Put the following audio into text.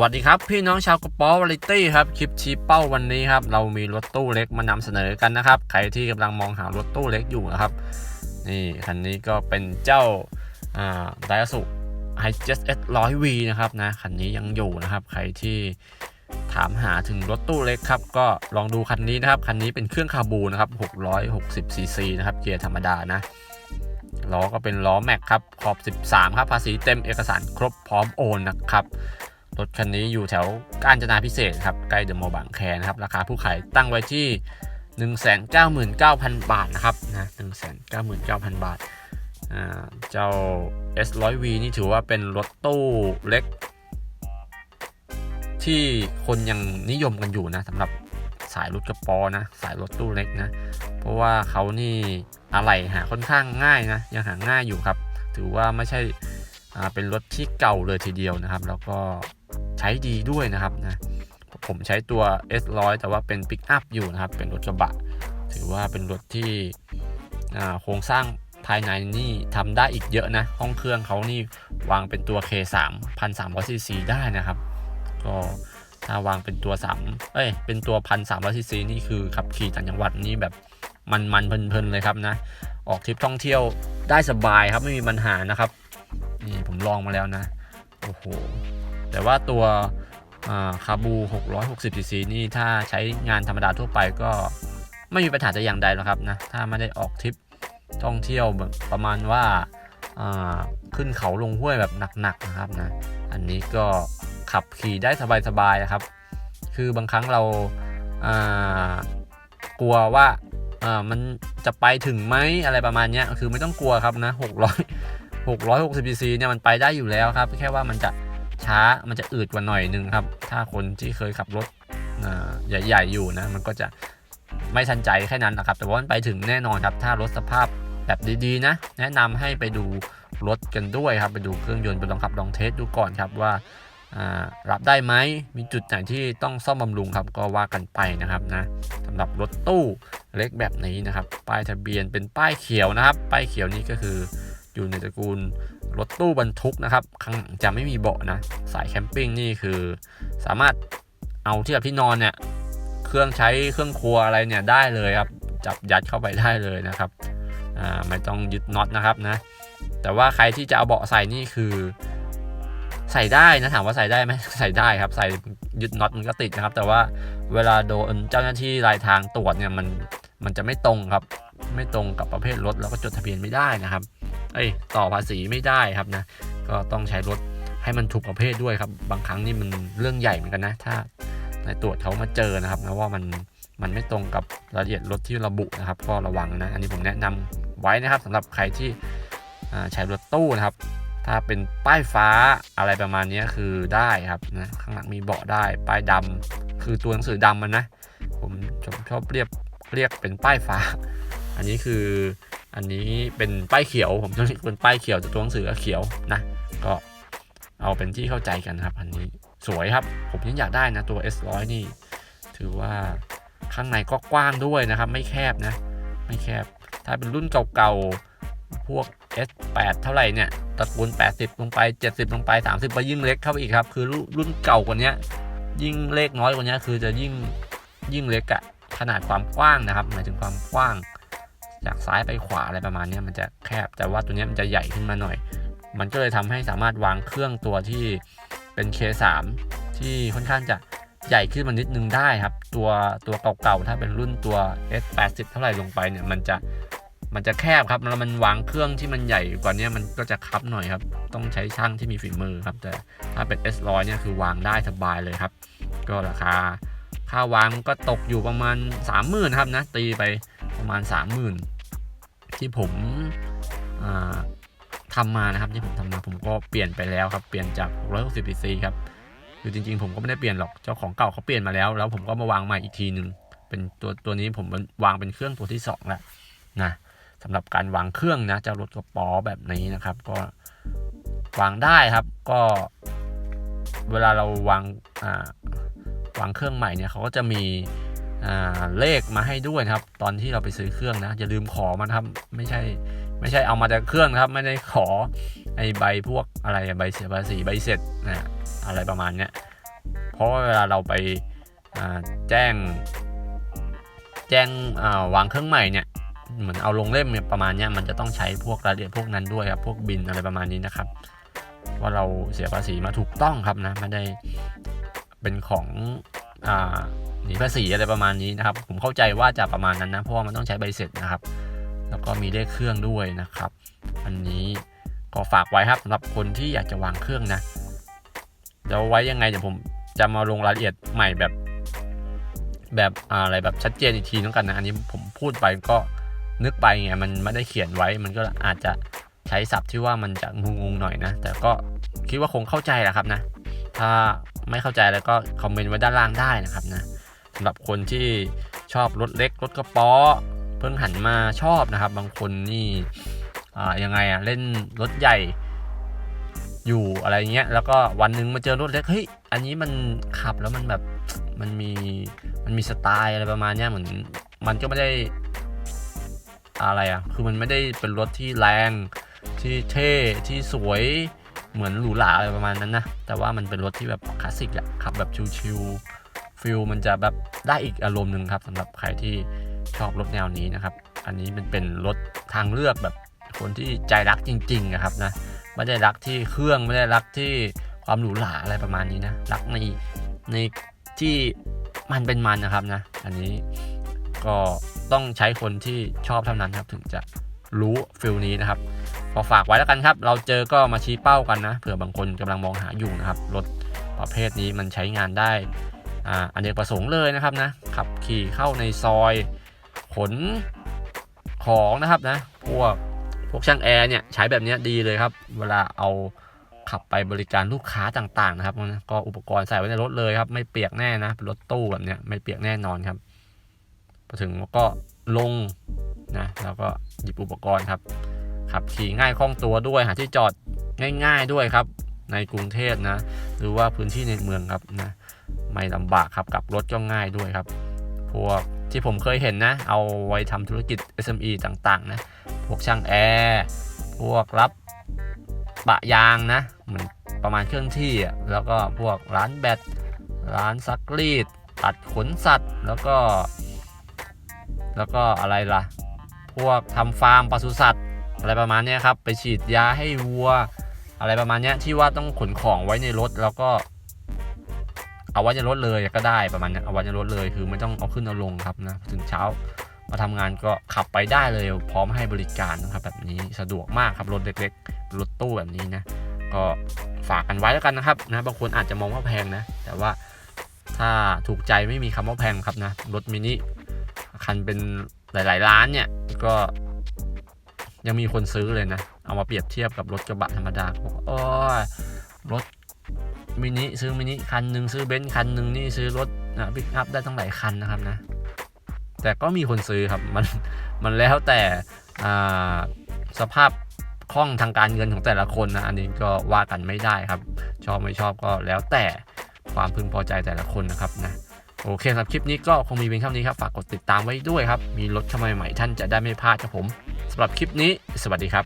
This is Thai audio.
วัสดีครับ พี่น้องชาวกระป๋อวาริตี้ครับ คลิปชี้เป้าวันนี้ครับ เรามีรถตู้เล็กมานำเสนอกันนะครับ ใครที่กำลังมองหารถตู้เล็กอยู่นะครับ นี่คันนี้ก็เป็นเจ้าไดอาสุไฮเจสเอสร้อยวีนะครับนะคันนี้ยังอยู่นะครับ ใครที่ถามหาถึงรถตู้เล็กครับ ก็ลองดูคันนี้นะครับ คันนี้เป็นเครื่องคาบูนะครับ660ซีซีนะครับเกียร์ธรรมดานะล้อก็เป็นล้อแม็กครับขอบ 13 ครับภาษีเต็มเอกสารครบพร้อมโอนนะครับ รถคันนี้อยู่แถวกาญจนาพิเศษครับใกล้เดอะมอลล์บางแคนะครับราคาผู้ขายตั้งไว้ที่ 199,000 บาทนะครับนะ199,000 บาทอ่าเจ้า S100V นี่ถือว่าเป็นรถตู้เล็ก ที่คนยังนิยมกันอยู่นะสำหรับสายรถกระป๋อนะสายรถตู้เล็กนะ เพราะว่าเขานี่อะไรหาค่อนข้างง่ายนะยังหาง่ายอยู่ครับ ถือว่าไม่ใช่เป็นรถที่เก่าเลยทีเดียวนะครับ แล้วก็ ใช้ดีด้วยนะครับนะผมใช้ตัว S100 แต่ว่าเป็นปิกอัพอยู่นะครับ เป็นรถกระบะ ถือว่าเป็นรถที่โครงสร้างภายในนี่ทำได้อีกเยอะนะ ห้องเครื่องเขานี่วางเป็นตัว K3 1,300ซีซีได้นะครับ ก็ถ้าวางเป็นตัว3เอ้ย เป็นตัว 1,300ซีซีนี่คือขับขี่ต่างจังหวัดนี่แบบมันมันเพลินๆเลยครับนะ ออกทริปท่องเที่ยวได้สบายครับไม่มีปัญหานะครับ นี่ผมลองมาแล้วนะ โอ้โห แต่ว่าตัวคาบู 660 cc นี่ถ้าใช้งานธรรมดาทั่วไปก็ไม่มีปัญหาแต่อย่างใดหรอกครับนะ ถ้าไม่ได้ออกทริปท่องเที่ยวแบบประมาณว่าขึ้นเขาลงห้วยแบบหนักๆนะครับนะ อันนี้ก็ขับขี่ได้สบายๆครับ คือบางครั้งเรากลัวว่ามันจะไปถึงไหมอะไรประมาณนี้คือไม่ต้องกลัวครับนะ 600 660 cc เนี่ยมันไปได้อยู่แล้วครับ แค่ว่ามันจะ ช้ามันจะอืดกว่าหน่อยนึงครับ ถ้าคนที่เคยขับรถใหญ่ๆอยู่นะ มันก็จะไม่ทันใจแค่นั้นนะครับ แต่ว่ามันไปถึงแน่นอนครับ ถ้ารถสภาพแบบดีๆนะ แนะนำให้ไปดูรถกันด้วยครับ ไปดูเครื่องยนต์ไปลองขับลองเทสดูก่อนครับว่ารับได้ไหม มีจุดไหนที่ต้องซ่อมบำรุงครับ ก็ว่ากันไปนะครับนะสำหรับรถตู้เล็กแบบนี้นะครับ ป้ายทะเบียนเป็นป้ายเขียวนะครับ ป้ายเขียวนี้ก็คือ อยู่ในตระกูลรถตู้บรรทุกนะครับข้างหลังจะไม่มีเบาะนะ สายแคมปิ้งนี่คือ สามารถเอาที่แบบที่นอนเนี่ยเครื่องใช้เครื่องครัวอะไรเนี่ยได้เลยครับ จับยัดเข้าไปได้เลยนะครับอ่าไม่ต้องยึดน็อตนะครับนะ แต่ว่าใครที่จะเอาเบาะใส่นี่คือ ใส่ได้นะถามว่าใส่ได้ไหมใส่ได้ครับใส่ยึดน็อตมันก็ติดนะครับ แต่ว่าเวลาโดนเจ้าหน้าที่รายทางตรวจเนี่ยมันมันจะไม่ตรงครับ ไม่ตรงกับประเภทรถแล้วก็จดทะเบียนไม่ได้นะครับ เอ้ยต่อภาษีไม่ได้ครับนะ ก็ต้องใช้รถให้มันถูกประเภทด้วยครับ บางครั้งนี่มันเรื่องใหญ่เหมือนกันนะ ถ้าในตรวจเขามาเจอนะครับนะว่ามันมันไม่ตรงกับรายละเอียดรถที่ระบุนะครับ ก็ระวังนะ อันนี้ผมแนะนำไว้นะครับสำหรับใครที่ใช้รถตู้นะครับ ถ้าเป็นป้ายฟ้าอะไรประมาณนี้คือได้ครับนะข้างหลังมีเบาะได้ป้ายดำคือตัวหนังสือดำมันนะ ผมชอบเรียกเรียกเป็นป้ายฟ้า อันนี้คือ อันนี้เป็นป้ายเขียวผมจะเรียกเป็นป้ายเขียวแต่ตัวหนังสือเขียวนะ ก็เอาเป็นที่เข้าใจกันครับ อันนี้สวยครับ ผมยังอยากได้นะตัว S100 นี่ ถือว่าข้างในก็กว้างด้วยนะครับ ไม่แคบนะ ไม่แคบ ถ้าเป็นรุ่นเก่าๆ พวก S8 เท่าไหร่เนี่ยตระกูล 80 ลงไป 70 ลงไป 30 ไปยิ่งเล็กเข้าไปอีกครับ คือรุ่นเก่ากว่านี้ยิ่งเลขน้อยกว่านี้คือจะยิ่งยิ่งเล็กอะขนาดความกว้างนะครับ หมายถึงความกว้าง จากซ้ายไปขวาอะไรประมาณนี้มันจะแคบ แต่ว่าตัวนี้มันจะใหญ่ขึ้นมาหน่อย มันก็เลยทำให้สามารถวางเครื่องตัวที่เป็น K3 ที่ค่อนข้างจะใหญ่ขึ้นมานิดนึงได้ครับ ตัวตัวเก่าๆถ้าเป็นรุ่นตัว S80 เท่าไหร่ลงไปเนี่ยมันจะมันจะแคบครับแล้วมันวางเครื่องที่มันใหญ่กว่านี้มันก็จะคับหน่อยครับ ต้องใช้ช่างที่มีฝีมือครับ แต่ถ้าเป็น S100 เนี่ยคือวางได้สบายเลยครับ ก็ราคาค่าวางก็ตกอยู่ประมาณ 30,000 ครับนะ ตีไป มาณ 30,000 ที่ผมทำมานะครับที่ผมทำมาผมก็เปลี่ยนไปแล้วครับ เปลี่ยนจาก 660 cc ครับคือจริงๆ ผมก็ไม่ได้เปลี่ยนหรอกเจ้าของเก่าเขาเปลี่ยนมาแล้ว แล้วผมก็มาวางใหม่อีกทีหนึ่งเป็นตัวตัวนี้ผมวางเป็นเครื่องตัวที่2แล้วนะสำหรับการวางเครื่องนะเจ้ารถกระป๋อแบบนี้นะครับ ก็วางได้ครับก็ เวลาเราวางวางเครื่องใหม่เนี่ยเขาก็จะมี เลขมาให้ด้วยนะครับ ตอนที่เราไปซื้อเครื่องนะอย่าลืมขอมันครับไม่ใช่ไม่ใช่เอามาแต่เครื่องครับ ไม่ได้ขอไอใบพวกอะไรใบเสียภาษีใบเสร็จนะอะไรประมาณเนี้ยเพราะว่าเวลาเราไปแจ้ง แจ้งาวางเครื่องใหม่เนี่ยเหมือนเอาลงเล่มเนี่ยประมาณเนี้ยมันจะต้องใช้พวกรายละเอียดพวกนั้นด้วยครับพวกบินอะไรประมาณนี้นะครับ ว่าเราเสียภาษีมาถูกต้องครับนะไม่ได้เป็นของอ่า หนีภาษีอะไรประมาณนี้นะครับ ผมเข้าใจว่าจะประมาณนั้นนะ เพราะว่ามันต้องใช้ใบเสร็จนะครับ แล้วก็มีเลขเครื่องด้วยนะครับ อันนี้ก็ฝากไว้ครับสำหรับคนที่อยากจะวางเครื่องนะเดี๋ยวไว้ยังไงเดี๋ยวผมจะมาลงรายละเอียดใหม่แบบ แบบอะไรแบบชัดเจนอีกทีนึงกันนะ อันนี้ผมพูดไปก็นึกไปไงมันไม่ได้เขียนไว้มันก็อาจจะใช้ศัพท์ที่ว่ามันจะงงๆหน่อยนะ แต่ก็คิดว่าคงเข้าใจแหละครับนะ ถ้าไม่เข้าใจแล้วก็คอมเมนต์ไว้ด้านล่างได้นะครับนะ สำหรับคนที่ชอบรถเล็กรถกระป๋อเพิ่งหันมาชอบนะครับ บางคนนี่อ่ายังไงอะเล่นรถใหญ่อยู่อะไรเงี้ยแล้วก็วันหนึ่งมาเจอรถเล็กเฮ้ยอันนี้มันขับแล้วมันแบบมันมีมันมีสไตล์อะไรประมาณเนี้ยเหมือนมันก็ไม่ได้อะไรอะคือมันไม่ได้เป็นรถที่แรงที่เท่ที่สวยเหมือนหรูหราอะไรประมาณนั้นนะแต่ว่ามันเป็นรถที่แบบคลาสสิกอะขับแบบชิลๆ ฟิลมันจะแบบได้อีกอารมณ์หนึ่งครับสำหรับใครที่ชอบรถแนวนี้นะครับ อันนี้มันเป็นรถทางเลือกแบบคนที่ใจรักจริงๆนะครับนะไม่ได้รักที่เครื่องไม่ได้รักที่ความหรูหราอะไรประมาณนี้นะรักในในที่มันเป็นมันนะครับนะ อันนี้ก็ต้องใช้คนที่ชอบเท่านั้นครับ ถึงจะรู้ฟิลนี้นะครับก็ฝากไว้แล้วกันครับ เราเจอก็มาชี้เป้ากันนะเผื่อบางคนกำลังมองหาอยู่นะครับรถประเภทนี้มันใช้งานได้ อ่าอันเนกประสงค์เลยนะครับนะขับขี่เข้าในซอยขนของนะครับนะพวกพวกช่างแอร์เนี่ยใช้แบบนี้ดีเลยครับ เวลาเอาขับไปบริการลูกค้าต่างๆนะครับนะก็อุปกรณ์ใส่ไว้ในรถเลยครับ ไม่เปียกแน่นะรถตู้แบบเนี้ยไม่เปียกแน่นอนครับพอถึงก็ลงนะแล้วก็หยิบอุปกรณ์ครับขับขี่ง่ายคล่องตัวด้วยหาที่จอดง่าย ๆด้วยครับ ในกรุงเทพนะ หรือว่าพื้นที่ในเมืองครับนะ ไม่ลำบากครับกับรถก็ง่ายด้วยครับ พวกที่ผมเคยเห็นนะ เอาไว้ทำธุรกิจ SME ต่างๆ นะ พวกช่างแอร์พวกรับปะยางนะเหมือนประมาณเครื่องที่อะแล้วก็พวกร้านแบตร้านซักรีดตัดขนสัตว์ แล้วก็ แล้วก็อะไรล่ะ พวกทำฟาร์มปศุสัตว์ อะไรประมาณเนี้ยครับ ไปฉีดยาให้วัว อะไรประมาณเนี้ยที่ว่าต้องขนของไว้ในรถแล้วก็ เอาไว้ในรถเลยก็ได้ประมาณนี้เอาไว้ในรถเลยคือไม่ต้องเอาขึ้นเอาลงครับนะถึงเช้ามาทำงานก็ขับไปได้เลย พร้อมให้บริการนะครับแบบนี้สะดวกมากครับรถเล็กๆรถตู้แบบนี้นะก็ฝากกันไว้แล้วกันนะครับนะบางคนอาจจะมองว่าแพงนะ แต่ว่าถ้าถูกใจไม่มีคำว่าแพงครับนะรถมินิคันเป็นหลาย ๆ ล้านเนี่ยก็ยังมีคนซื้อเลยนะ เอามาเปรียบเทียบกับรถกระบะธรรมดาบอกว่าโอ้ยรถ มินิซื้อมินิคันหนึ่งซื้อเบนซ์คันหนึ่งนี่ซื้อรถนะพิกอัพได้ตั้งหลายคันนะครับนะ แต่ก็มีคนซื้อครับมันมันแล้วแต่สภาพคล่องทางการเงินของแต่ละคนนะอันนี้ก็ว่ากันไม่ได้ครับ ชอบไม่ชอบก็แล้วแต่ความพึงพอใจแต่ละคนนะครับนะโอเคสำหรับคลิปนี้ก็คงมีเพียงเท่านี้ครับ ฝากกดติดตามไว้ด้วยครับ มีรถเข้ามใหม่ท่านจะได้ไม่พลาดครับผมสำหรับคลิปนี้ สวัสดีครับ